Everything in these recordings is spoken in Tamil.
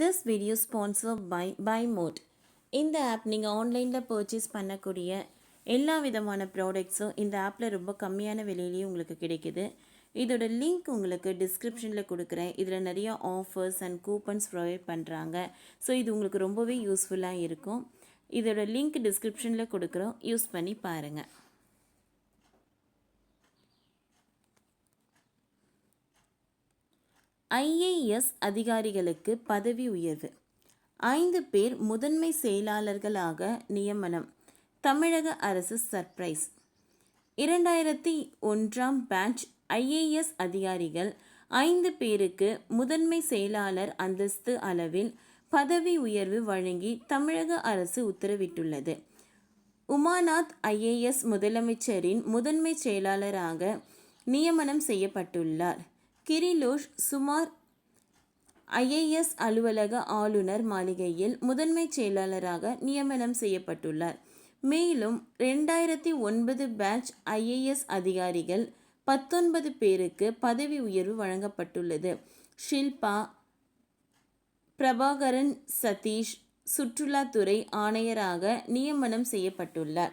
This video sponsor by by mode இந்த ஆப் நீங்கள் ஆன்லைனில் பர்ச்சேஸ் பண்ணக்கூடிய எல்லா விதமான ப்ராடக்ட்ஸும் இந்த ஆப்பில் ரொம்ப கம்மியான விலையிலேயே உங்களுக்கு கிடைக்குது. இதோட லிங்க் உங்களுக்கு டிஸ்கிரிப்ஷனில் கொடுக்குறேன். இதில் நிறைய ஆஃபர்ஸ் அண்ட் கூப்பன்ஸ் ப்ரொவைட் பண்ணுறாங்க ஸோ இது உங்களுக்கு ரொம்பவே யூஸ்ஃபுல்லாக இருக்கும். இதோட லிங்க் டிஸ்கிரிப்ஷனில் கொடுக்குறோம். யூஸ் பண்ணி பாருங்கள் ஐஏஎஸ் அதிகாரிகளுக்கு பதவி உயர்வு. ஐந்து பேர் முதன்மை செயலாளர்களாக நியமனம். தமிழக அரசு சர்ப்ரைஸ் இரண்டாயிரத்தி ஒன்றாம் பேட்ச் ஐஏஎஸ் அதிகாரிகள் ஐந்து பேருக்கு முதன்மை செயலாளர் அந்தஸ்து அளவில் பதவி உயர்வு வழங்கி தமிழக அரசு உத்தரவிட்டுள்ளது. உமாநாத் ஐஏஎஸ் முதலமைச்சரின் முதன்மை செயலாளராக நியமனம் செய்யப்பட்டுள்ளார். கிரிலோஷ் சுமார் ஐஏஎஸ் அலுவலக ஆளுநர் மாளிகையில் முதன்மை செயலாளராக நியமனம் செய்யப்பட்டுள்ளார். மேலும் ரெண்டாயிரத்தி ஒன்பது பேட்ச் ஐஏஎஸ் அதிகாரிகள் பத்தொன்பது பேருக்கு பதவி உயர்வு வழங்கப்பட்டுள்ளது. ஷில்பா பிரபாகரன் சதீஷ் சுற்றுலாத்துறை ஆணையராக நியமனம் செய்யப்பட்டுள்ளார்.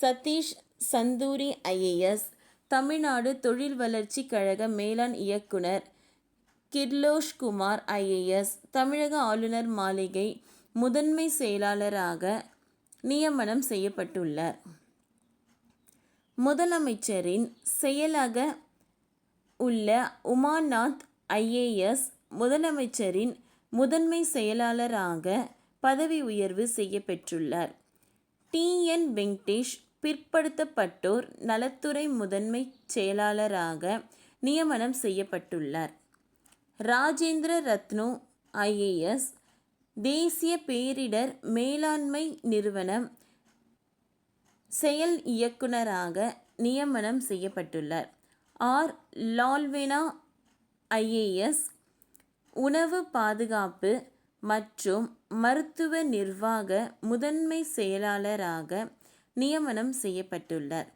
சதீஷ் சந்தூரி ஐஏஎஸ் தமிழ்நாடு தொழில் வளர்ச்சி கழக மேலாண் இயக்குனர் கிர்லோஷ்குமார் ஐஏஎஸ் தமிழக ஆளுநர் மாளிகை முதன்மை செயலாளராக நியமனம் செய்யப்பட்டுள்ளார். முதலமைச்சரின் செயலக உள்ள உமாநாத் ஐஏஎஸ் முதலமைச்சரின் முதன்மை செயலாளராக பதவி உயர்வு செய்யப்பெற்றுள்ளார். டி. என். வெங்கடேஷ் பிற்படுத்தப்பட்டோர் நலத்துறை முதன்மை செயலாளராக நியமனம் செய்யப்பட்டுள்ளார். ராஜேந்திர ரத்னு ஐஏஎஸ் தேசிய பேரிடர் மேலாண்மை நிறுவனம் செயல் இயக்குனராக நியமனம் செய்யப்பட்டுள்ளார். ஆர். லால்வேனா ஐஏஎஸ் உணவு பாதுகாப்பு மற்றும் மருத்துவ நிர்வாக முதன்மை செயலாளராக நியமனம் செய்யப்பட்டுள்ளார்.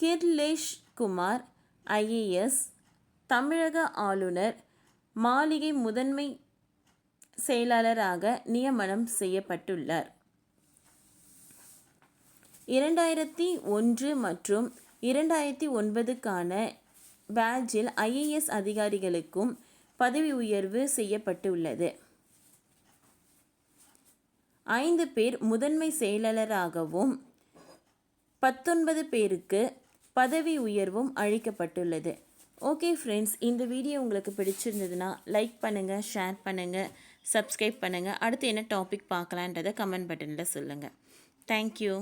கிர்லேஷ் குமார் ஐஏஎஸ் தமிழக ஆளுநர் மாளிகை முதன்மை செயலாளராக நியமனம் செய்யப்பட்டுள்ளார். இரண்டாயிரத்தி ஒன்று மற்றும் இரண்டாயிரத்தி ஒன்பதுக்கான பேஜில் ஐஏஎஸ் அதிகாரிகளுக்கும் பதவி உயர்வு செய்யப்பட்டுள்ளது. ஐந்து பேர் முதன்மை செயலாளராகவும் பத்தொன்பது பேருக்கு பதவி உயர்வும் அளிக்கப்பட்டுள்ளது. ஓகே ஃப்ரெண்ட்ஸ் இந்த வீடியோ உங்களுக்கு பிடிச்சிருந்ததுன்னா லைக் பண்ணுங்கள் ஷேர் பண்ணுங்கள் சப்ஸ்கிரைப் பண்ணுங்கள் அடுத்து என்ன டாபிக் பார்க்கலான்றதை கமெண்ட் பட்டனில் சொல்லுங்கள் தேங்க்யூ